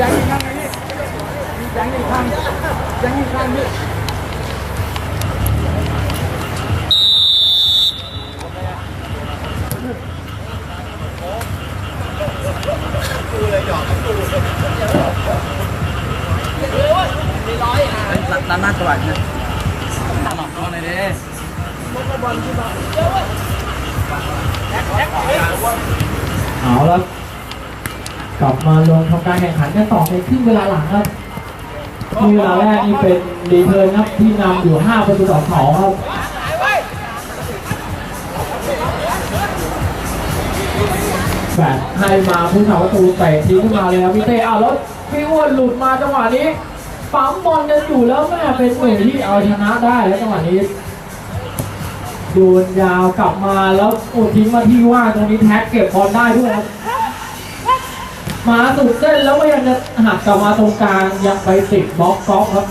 ยังอีกข้างนี้ยังอีกข้างยังอีกข้างนี้ร้านห เอาแล้วกลับมาลงทำการแข่งขันกันต่อในครึ่งเวลาหลังครับที่เวลาแรกนี่เป็นรีเทิร์นครับที่นำอยู่5ประตูต่อสองครับแบบให้มาผู้สาประตูเตะทีขึ้นมาเลยครับพี่เต้เอาแล้วพี่อ้วนหลุดมาจังหวะนี้ปั๊มบอลกันอยู่แล้วแม่เป็นหน่วที่เอาชนะได้แล้วจังหวะนี้ โยนยาวกลับมาแล้วโอ้ทิ้งมาที่ว่างตรงนี้แท็กเก็บบอลได้ด้วยครับมาสุดเส้นแล้วก็ยังจะหักกลับมาตรงกลางยังไปติดบล็อกก๊อกครับ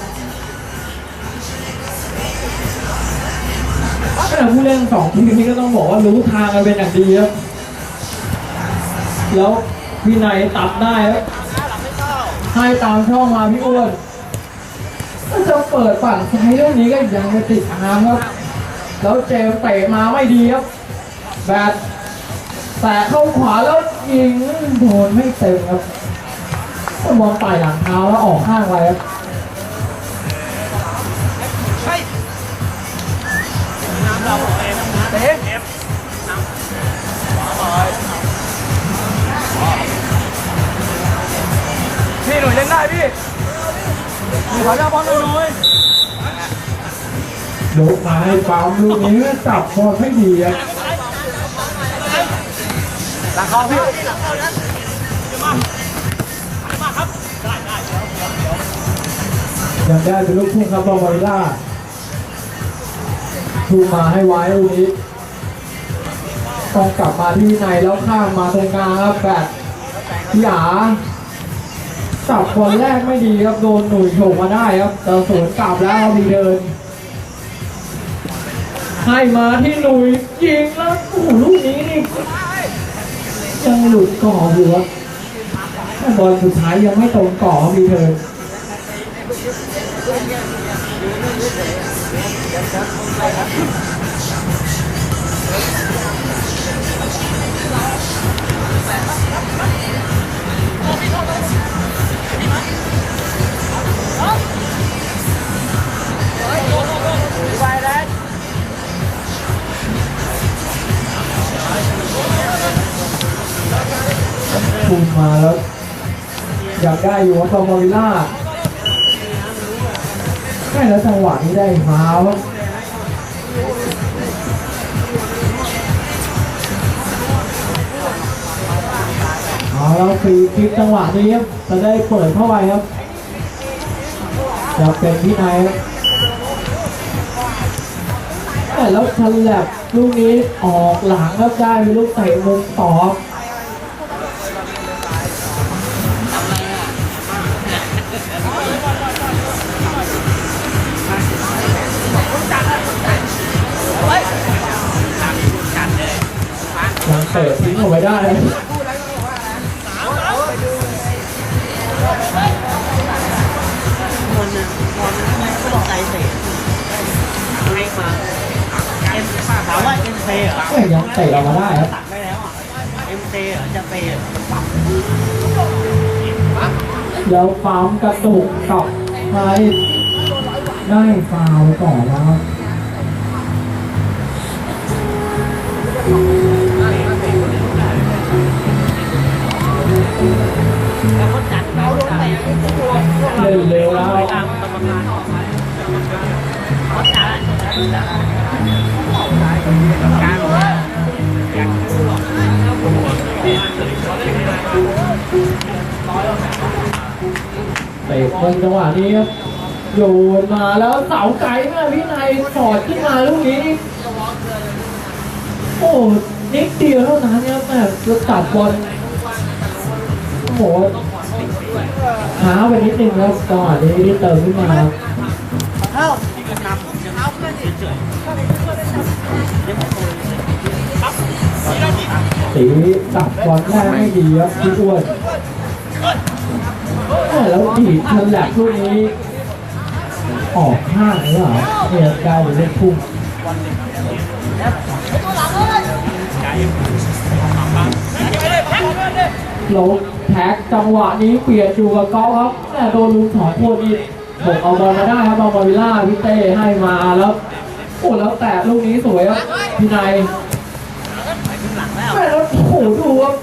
แต่ผู้เล่นสองทีมนี้ก็ต้องบอกว่ารู้ทางกันเป็นอย่างดีครับแล้วพี่นายตัดได้ครับให้ตามช่องมาพี่อ้วนก็จะเปิดฝั่งซ้ายเรื่องนี้ก็ยังไม่ติดทางครับ แล้วเจมเตะมาไม่ดีครับแบตแตะเข้าขวาแล้วยิงโดนไม่เต็มครับบอลไต่หลังเท้าแล้วออกข้างไปครับเตะพี่หนุ่ยเล่นได้พี่ขอหน้าบอลหน่อย ยกมาให้ปั๊มลูกนี้จับบอลไม่ดีครับหลังเขาพี่ยังได้เป็นลูกทุ่งครับบอลวาริล่าทูมาให้ไว้ลูกนี้ต้องกลับมาที่วินัยแล้วข้ามมาตรงกลางครับแบบพี่หยาจับบอลแรกไม่ดีครับโดนหนุ่ยโฉกมาได้ครับแต่สวนกลับแล้วครับดีเดิน ให้มาที่หนุ่ยยิงแล้วโอ้โหลูกนี้นี่ยังหลุดก่ออยู่ครับแต่บอลสุดท้ายยังไม่ตรงก่อครับดีเธอครับ คุมมาแล้ว อยากได้อยู่ว่าตอมอริล่าใช่แล้วจังหวะนี้ได้ฟาวล์เอาแล้วฟรีคลิกจังหวะนี้ครับจะได้เปิดเข้าไปครับจะเป็นที่ไหนครับแต่แล้วทันแลบลูกนี้ออกหลังครับได้เป็นลูกเตะมุมต่อ เตะทิ้งเอาไว้ได้คนหนึ่งคนนึงก็บอกใจเตะให้มาเอ็มถามว่าเอ็มเตเหรอเอ้ยยังเตะออกมาได้ครับตัดได้แล้วอะเอ็มเตเหรอจะเตเหรอแล้วปั๊มกระตุกกลับไปได้ฟาวล์ไปก่อนแล้ว เล่นเร็วแล้วตามกรรมการเขาจัดเขาจัดการว่าอยากเตะตรงจังหวะนี้ครับโยนมาแล้วเสาไกลมากพี่นายสอดขึ้นมาลูกนี้โอ้นิดเดียวเท่านั้นครับแม่จะตัดบอลโอ้โห ช้าไปนิดนึงครับจังหวะนี้ที่เติมขึ้นมาเข้านำจะเข้าเฉยๆเดี๋ยวผมโทรเลยครับสีตับบอลแรกไม่ดีครับพี่อ้วนแล้วดีดทันแหลกลูกนี้ ออกข้างหรือเปล่าเนี่ยได้เลยเล่นพุ่งโลแท็กจังหวะนี้เปลี่ยนอยู่กับก๊อฟครับแต่โดนลุงสองคนอีกผมเอาบอลมาได้ครับเอาบอลวิลล่าพี่เต้ให้มาแล้วโอ้แล้วแต่ลูกนี้สวยครับพี่นายแม่แล้วโอ้โหดูครับ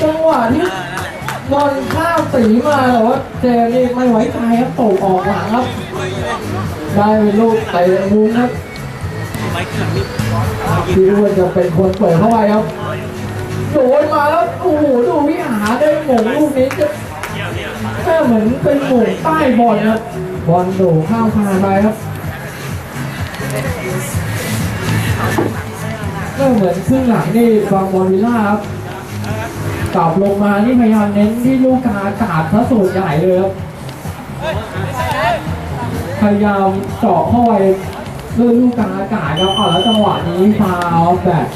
จังหวะที่บอลข้ามสีมาแต่ว่าเจนี่ไม่ไว้ใจครับตกออกหลังครับได้เป็นลูกเตะมุมครับพี่อ้วจะเป็นคนเปิดเข้าไปครับ โดนมาแล้วโอ้โหดูวิหารได้หม่งลูกนี้จะแค่เหมือนเป็นหม่งใต้บอลครับบอลโดข้ามคานไปครับก็เหมือนครึ่งหลังนี่บางบอลวิลล่าครับกลับลงมานี่พยายามเน้นที่ลูกกางอากาศซะส่วนใหญ่เลยครับพยายามเจาะเข้าไปด้วยลูกกาอากาศครับอะแล้วจังหวะนี้ฟาวแบบ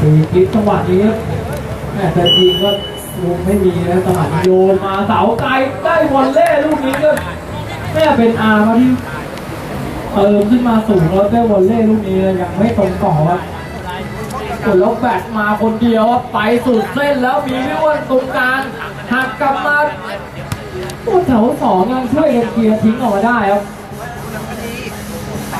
ตีกิ๊จังหวะนี้ครับแม่แต่จริงก็ลูกไม่มีนะจังหวะนี้โยนมาเสาไกลได้วอลเล่ลูกนี้ก็แม่เป็นอาร์มาที่เติมขึ้นมาสูงแล้วได้วอลเล่ลูกนี้ยังไม่ตรงต่อครับส่วนแล้วแบตมาคนเดียวไปสุดเส้นแล้วมีพี่อ้วนตรงกลางหักกลับมาโอ้แถวสองยังช่วยกันเคลียร์ทิ้งออกมาได้ครับ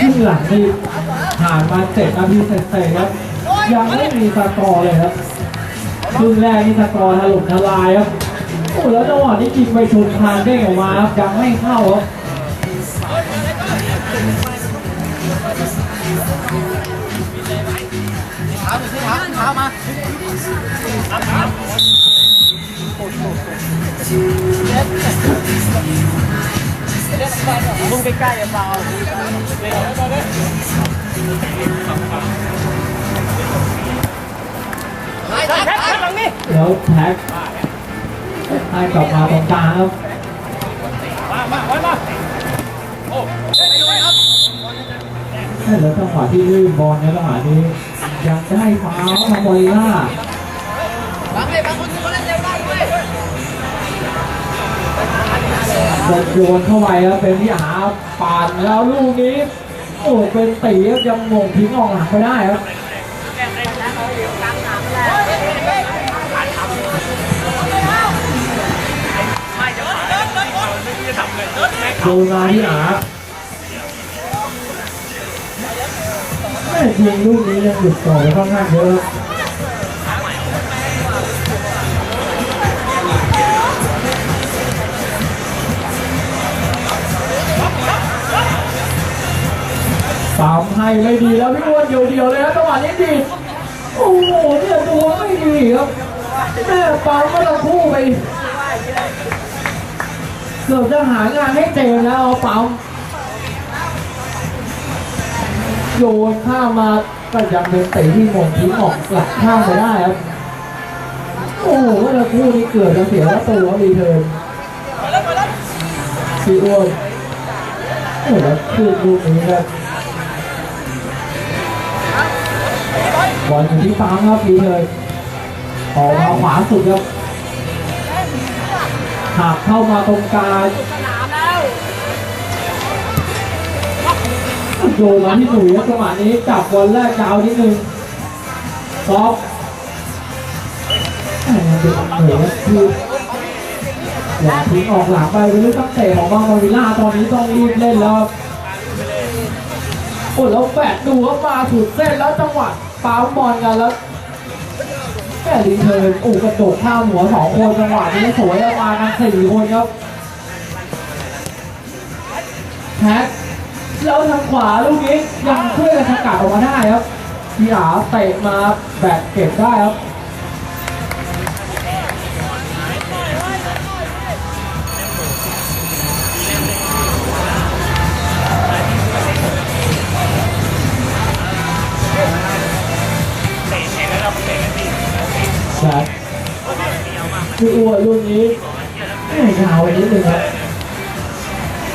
ครึ่งหลังนี่ผ่านมาเจ็ดนาทีเสร็จๆครับ ยังไม่มีสกอร์เลยครับครึ่งแรกนี่สกอร์ถล่มทลายครับโอ้แล้วจังหวะนี้ยิงไปชนคานเด้งออกมาครับยังไม่เข้าครับแล้ๆเบา เดี๋ยวแท็กให้กลับมาตรงกลางครับ มามาไว้มาโอ้ได้ด้วยครับแล้วจังหวะที่ลื่นบอลเนี่ยจัหวะนี้ยังได้ฟ้ามาองบอลล่า โยนเข้าไปแล้วเป็นที่หาปานแล้วลูกนี้โอ้เป็นตีครับยังมงทิ้งออกหลังไปได้ครับดูมาที่หาแม่จริงลูกนี้ยังหยุดต่อไปค่อนข้างเยอะ ตามให้ไม่ดีแล้วพี่อ้วนเดียวๆเลยนะจังหวะนี้ดี โอ้โหเนี่ยตัวไม่ดีครับแม่ปั๊มมาตะคู่ไปเกือบจะหางานให้เจมแล้วเอาปั๊มโยนข้ามาก็ยังเป็นเตะที่หมงทิ้งออกหลักข้ามไปได้ครับ โอ้โหเมื่อตะคู่นี้เกือบจะเสียแล้วตัวรีเทิร์นพี่อ้วนโอ้โหแล้วคือลูกนี้ครับ บอลอยู่ที่ปั๊มครับดีเลยออกมาขวาสุดครับหักเข้ามาตรงกลางโยนมาที่หนุ่ยครับจังหวะนี้จับบอลแรกยาวนิดนึงซอฟแหม่เด็กเหนื่อยคือย่าทิ้งออกหลังไปเป็นลูกตั้งเตะของบางบอลวิล่าตอนนี้ต้องรีบเล่นแล้วโอ้แล้วแปดดูครับมาสุดเส้นแล้วจังหวะ ปั๊มบอลกันแล้วแค่รีเทิร์นอูกระโดดข้ามหัวสองคนจังหวะนี้สวยออกมากันสี่คนครับแท็กแล้วทางขวาลูกนี้ยังช่วยกันสกัดออกมาได้ครับพี่อาเตะมาแบกเก็บได้ครับ ครับคืออ้วนรุ่นนี้แม่ยาวไปนิดนึงครับ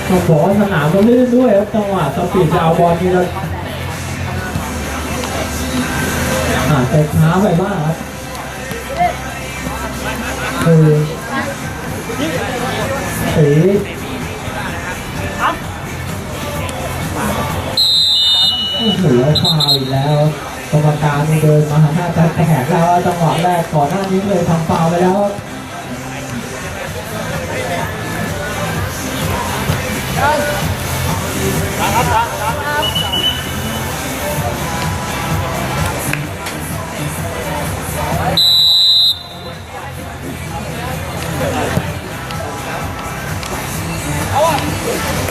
ต้องบอกว่าสนามก็ลื่นด้วยครับจังหวะสปีดจะเอาบอลนี่เราอาจจะช้าไปบ้างครับคือสี รมการเดินมาหาหน้าจะแตกแล้วจังหวะแรกก่อนหน้านี้เลยทำฟาวไปแล้วไม่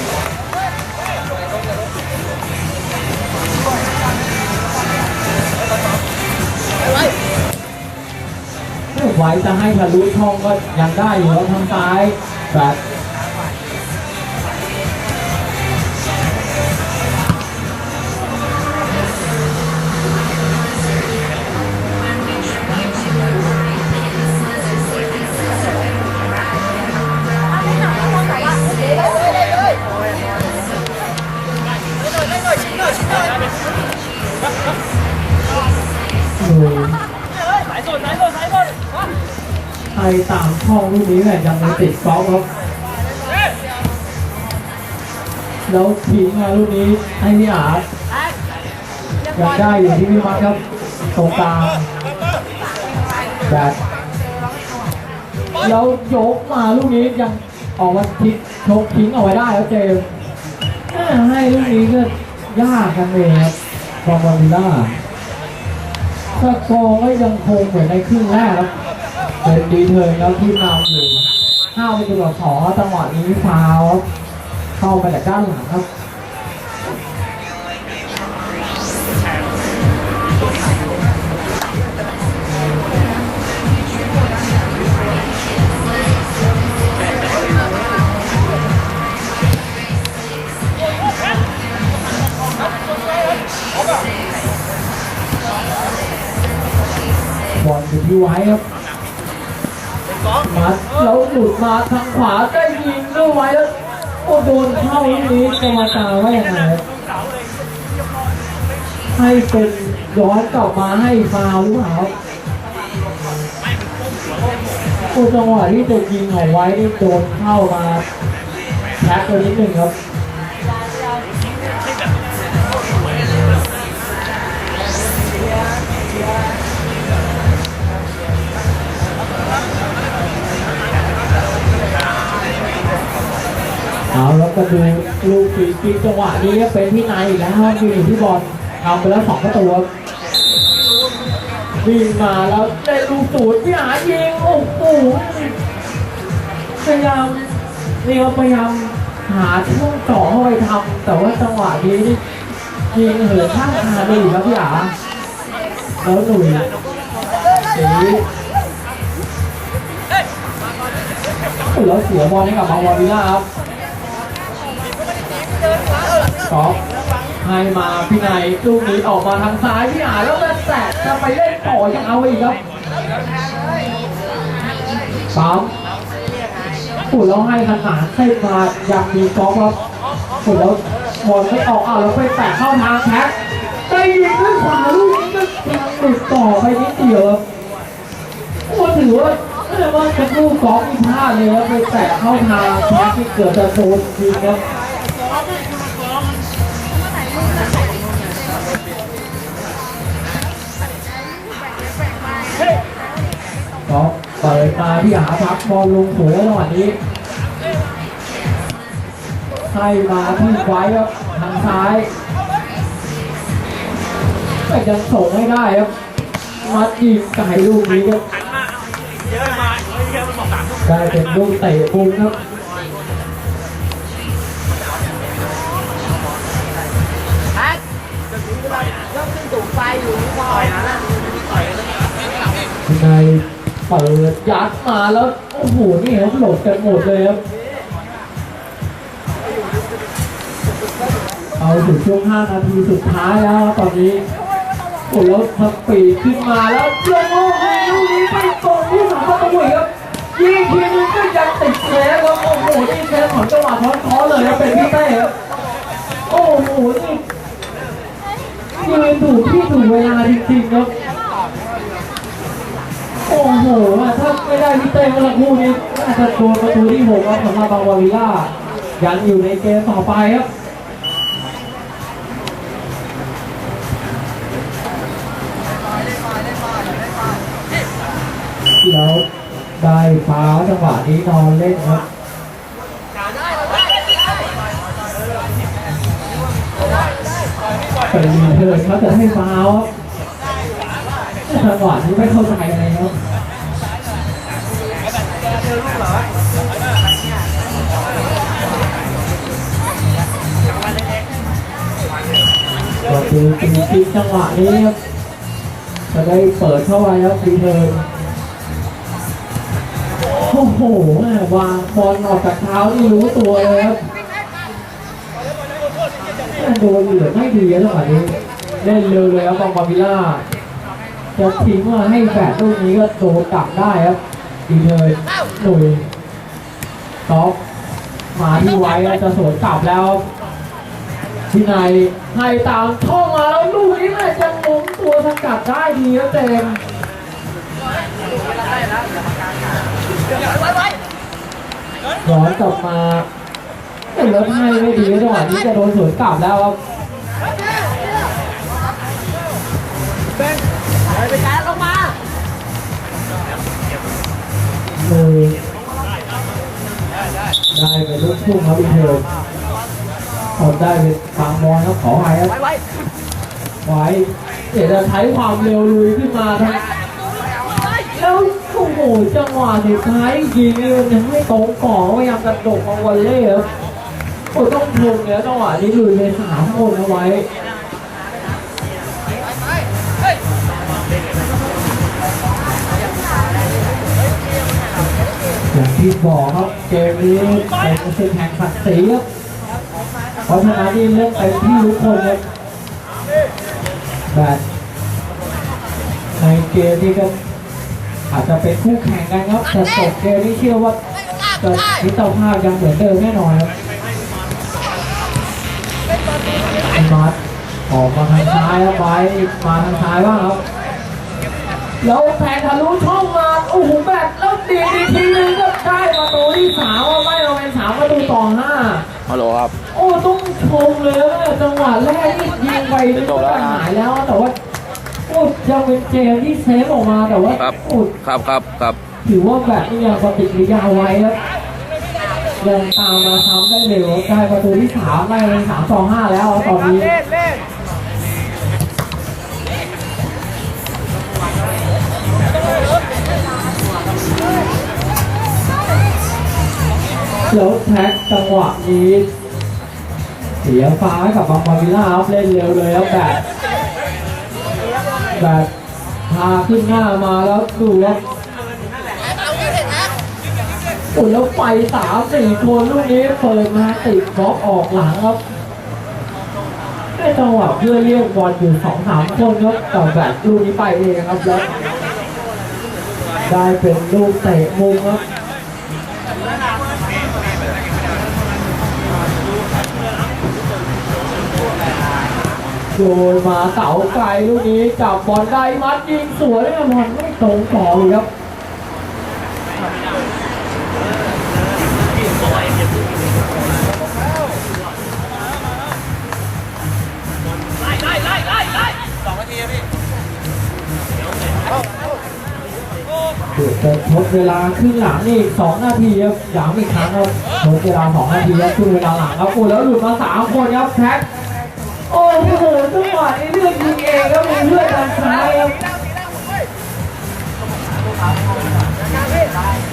ไหวจะให้ทะลุช่องก็ยังได้อยู่แล้วทางซ้ายแบบดูใตามช่องลูกนี้เนี่ยยังไม่ติดกอล์ฟครับ แล้วทิ้งมาลูกนี้ให้พี่อาร์ตยังได้อยู่ที่พี่มัดครับตรงกลางแบบแล้วยกมาลูกนี้ยังออกมาทิ้งชกทิ้งเอาไว้ได้แล้วเจมส์ให้ลูกนี้ก็ยากกันเลยครับฟอร์มวิลล่าสกอร์ก็ยังคงเหมือนในครึ่งแรกครับ เป็นดีเทิร์นแล้วที่นำอยู่ห้าประตูต่อสองครับจังหวะนี้ฟาวเข้าไปจากด้านหลังครับบอลอยู่ที่ไว้ครับ มาแล้วหลุดมาทางขวาได้ยิงด้วยไว้แล้วโอ้โดนเข้าลูกนี้กรรมการว่ายังไรให้เป็นย้อนกลับมาให้ฟาวหรือเปล่าครับโอ้จังหวะที่จะยิงเอาไว้นี่โดนเข้ามาแท็กตัวนิดหนึ่งครับ เอาแล้วก็ดูลูกฟรีกจังหวะนี้ก็เป็นที่นายอีกแล้วครับยืนอยู่ที่บอลทำไปแล้วสองประตูวิ่งมาแล้วได้ลูกสูตรพี่หายิงโอ้โหพยายามนี่ครับพยายามหาช่วงต่อเข้าไปทำแต่ว่าจังหวะนี้นี่ยิงเหินข้างคานไปอีกครับพี่หาแล้วหนุ่ยสีโอ้แล้วเสียบอลให้กับมาวาวิล่าครับ กอล์ฟให้มาพี่นายลูกนี้ออกมาทางซ้ายพี่อาแล้วมาแตะจะไปเล่นต่อยังเอาอีกครับปั๊มปุ๋ยแล้วให้ขนาดเส้นมายังมีกอล์ฟครับปุ๋ยแล้วบอลไม่ออกอะแล้วไปแตะเข้าทางแท็กได้ยิงด้วยขวาลูกนี้ก็ยังติดต่อไปนิดเดียวครับถือว่าเรียกว่าเป็นลูกกอล์ฟที่พลาดเลยครับไปแตะเข้าทางแท็กที่เกิดจากโดนยิงครับ ก็เปิดมาพี่หาพักบอลลงสวยจังหวะนี้ให้มาที่ไว้ครับทางซ้ายแต่ยังส่งให้ได้ครับมัดยิงไก่ลูกนี้ครับหันมาเยอะมาเยอะมันบอกสามทุ่มได้เป็นลูกเตะมุมครับแท็กจะถึงเวลาเริ่มขึ้นสูงไฟอยู่นี่พอต่อยนะต่อยกันในเปิดยัดมาแล้วโอ้โหนี่ครับหลบกันหมดเลยครับเอาถึงช่วง 5 นาทีสุดท้ายแล้วตอนนี้โอ้แล้วสปีดขึ้นมาแล้วเรื่องลูกนี้ลูกนี้ไปตรงที่สามประตูครับยิงทีนึงก็ยังติดเซฟครับโอ้โหนี่เซฟของจังหวะท้อนคอเลยครับเป็นพี่เต้ครับโอ้โหนี่ยืนถูกที่ถูกเวลาจริงๆครับ โอ้โหถ้าไม่ได้พี่เต้เมื่อสักครู่นี้น่าจะโดนประตูที่หกครับสำหรับบางวาวิล่ายังอยู่ในเกมต่อไปครับแล้วได้ฟ้าจังหวะนี้นอนเล่นครับเป็นเทิร์นเขาจะให้ฟ้าวครับจังหวะนี้ไม่เข้าใจอะไก็คือจริงจังหวะนี้ครับจะได้เปิดเข้าไปครับรีเทิร์นโอ้โหแม่วางบอลออกจากเท้านี่รู้ตัวเลยครับโดนเหลือไม่ดีครับจังหวะนี้เล่นเร็วเลยครับบองบาวิล่าจะทิ้งมาให้แฝดลูกนี้ก็โดนกลับได้ครับ รีเทิร์นหนุ่ยท็อปมาที่ไว้แล้วจะสวนกลับแล้วที่ไหนให้ตามช่องมาแล้วลูกนี้แม่จะหมุนตัวสกัดได้ดีครับเต็มย้อนกลับมาเป็นรถให้ไม่ดีจังหวะนี้จะโดนสวนกลับแล้วครับ ไปการลงมามือได้เป็นลูกทุ่งครับอีกเทอทนได้เป็นฟางบอลครับขอให้ครับไว้ไว้เดี๋ยวจะใช้ความเร็วลุยขึ้นมาทั้งแล้วโอ้โหจังหวะสุดท้ายยิงนี่มันยังไม่ตรงกรอบพยายามกระโดดเอาวอลเล่ครับโอ้ต้องชมเนี่ยจังหวะนี้ลุยเลยสามคนเอาไว้ ที่บอกครับเกมนี้เป็นศึกแห่งศักดิ์ศรีครับเพราะฉะนั้นนี่เล่นเต็มที่ทุกคนครับแบบในเกมนี้ก็อาจจะเป็นคู่แข่งกันครับแต่จบเกมนี้เชื่อว่าจะมิตรภาพยังเหมือนเดิมแน่นอนครับมาร์ทออกมาทางซ้ายครับไปมาทางซ้ายบ้างครับ แล้วแทงทะลุช่องมาโอ้โหแบบแล้วดีดอีกทีนึงก็ได้ประตูที่สามว่าไม่เราเป็นสามประตูต่อห้าฮัลโหลครับ โอ้ต้องชมเลยว่าจังหวะแรกนี่ยิงไปนึกว่าจะหายแล้วแต่ว่าโอ้ยังเป็นเจมที่เซฟออกมาแต่ว่าครับโอ้ครับครับครับถือว่าแบบนี้ยังปฏิกิริยาไว้ครับยังตามมาทำได้เร็วได้ประตูที่สามได้เป็นสามสองห้าแล้วตอนนี้ แล้วแท็กจังหวะนี้เสียฟ้ากับบางบาวิลล่าครับเล่นเร็วเลยครับแบบแบบพาขึ้นหน้ามาแล้วดูครับโอ้แล้วไปสามสี่คนลูกนี้เปิดมาติดบล็อกออกหลังครับได้จังหวะเพื่อเรียกบอลอยู่สองสามคนครับแต่แบบลูกนี้ไปเองครับแล้วได้เป็นลูกเตะมุมครับ โยนมาเสาไกลลูกนี้จับบอลได้มัดยิงสวยเลยบอลไม่ตรงต่อเลยครับเดี๋ยวจะทดเวลาครึ่งหลังนี่สองนาทีครับย้ำอีกครั้งครับทดเวลาสองนาทีครับครึ่งเวลาหลังครับโอ้แล้วหลุดมาสามคนครับแท็กโอ้โห จังหวะนี้เลือกยิงเองก็มีเลือดทางซ้ายครับ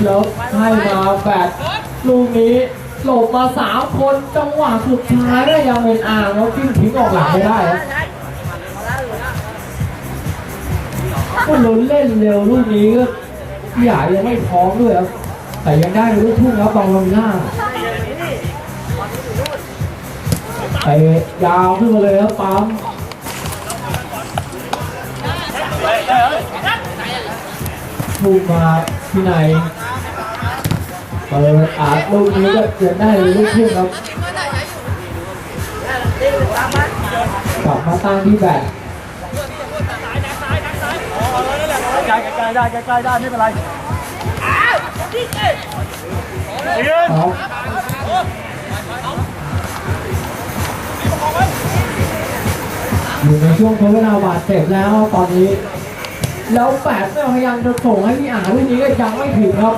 แล้วให้มาแบบลูกนี้หลบมาสามคนจังหวะสุดท้ายก็ยังเป็นอ่างแล้วทิ้งทิ้งออกหลังไม่ได้ก็ลุ้นเล่นเร็วลูกนี้ก็พี่ใหญ่ยังไม่พร้อมด้วยครับแต่ยังได้ลูกทุ่งครับบางวันหน้าไปยาวขึ้นมาเลยครับปั๊ม ถูกมาที่ไหนเปิดอาลูกนี้ก็เกิดได้เลยลูกทุ่งครับกลับมาตั้งที่แบตใกล้ใกล้ได้ใกล้ได้ไม่เป็นไรครับอยู่ในช่วงทดเวลาบาดเจ็บแล้วตอนนี้ แล้วแปดเนี่ยพยายามจะส่งให้พี่อ่านลูกนี้ก็ยังไม่ถึงครับ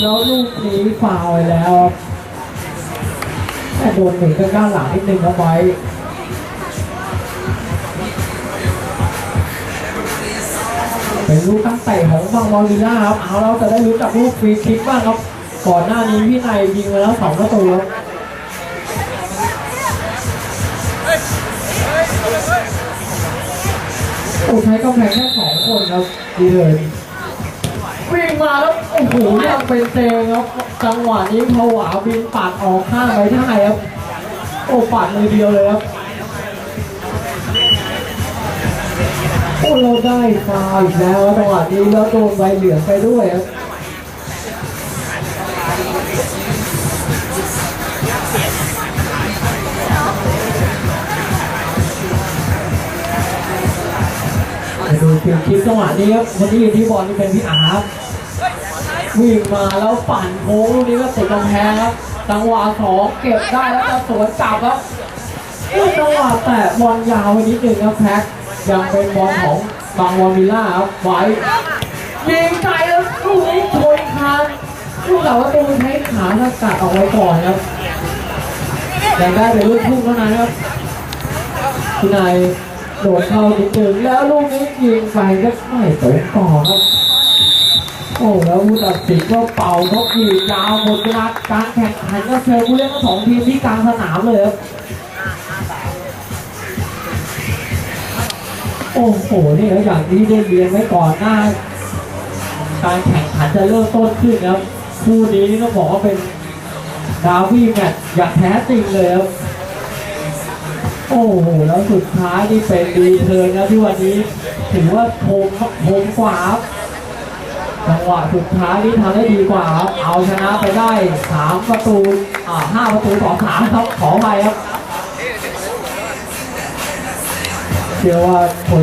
แล้วลูกนี้ฟาวไปแล้วแต่โดนหนึ่งก็ก้านหลังนิดนึงครับไว้เป็นลูกตั้งเตะของฟังบอลลีน่าครับ เอาเราจะได้รู้จักลูกฟรีคิกบ้างครับ ก่อนหน้านี้พี่นายยิงมาแล้วสองประตูครับ ใช้กำแพงแค่สองคนครับดีเลยวิ่งมาแล้วโอ้โหยังเป็นเตงครับจังหวะนี้ผวาบินปัดออกข้างไปได้ครับโอ้ปัดมือเดียวเลยครับโอ้เราได้ฟาวล์อีกแล้วจังหวะนี้แล้วโดนใบเหลืองไปด้วยครับ มาดูเกมคลิปจังหวะนี้ครับคนที่ยืนที่บอลนี่เป็นพี่อาร์ตวิ่งมาแล้วปั่นโค้งลูกนี้ก็ติดกำแพงครับจังหวะสองเก็บได้แล้วจะสวนกลับครับจังหวะแตะบอลยาวนิดนึงครับแพ็คยังเป็นบอลของบางวอมิลล่าครับไว้ยิงไกลแล้วลูกนี้ชนคานลูกแต่ว่าตูใช้ขาสกัดออกไว้ก่อนครับยังได้เป็นลูกทุ่งเท่านั้นครับที่นาย โดดเข้านิดนึงแล้วลูกนี้ยิงไปก็ไม่ตรงต่อครับ โอ้แล้วผู้ตัดสินก็เป่านกหวีดยาวหมดเวลาการแข่งขันก็เชิญผู้เล่นทั้งสองทีมที่กลางสนามเลยครับโอ้โห นี่แล้วอย่างที่ได้เรียนไว้ก่อนหน้า การแข่งขันจะเริ่มต้นขึ้นครับ คู่นี้นี่ต้องบอกว่าเป็นดาวี่แมตช์อย่างแท้จริงเลยครับ โอ้โหแล้วสุดท้ายนี่เป็นดีเทิร์นนะที่วันนี้ถือว่าโคมโคมกว่าจังหวะสุดท้ายนี่ทำได้ดีกว่าครับเอาชนะไปได้สามประตูอ่าห้าประตูต่อสามครับขอไปครับเชื่อว่าผล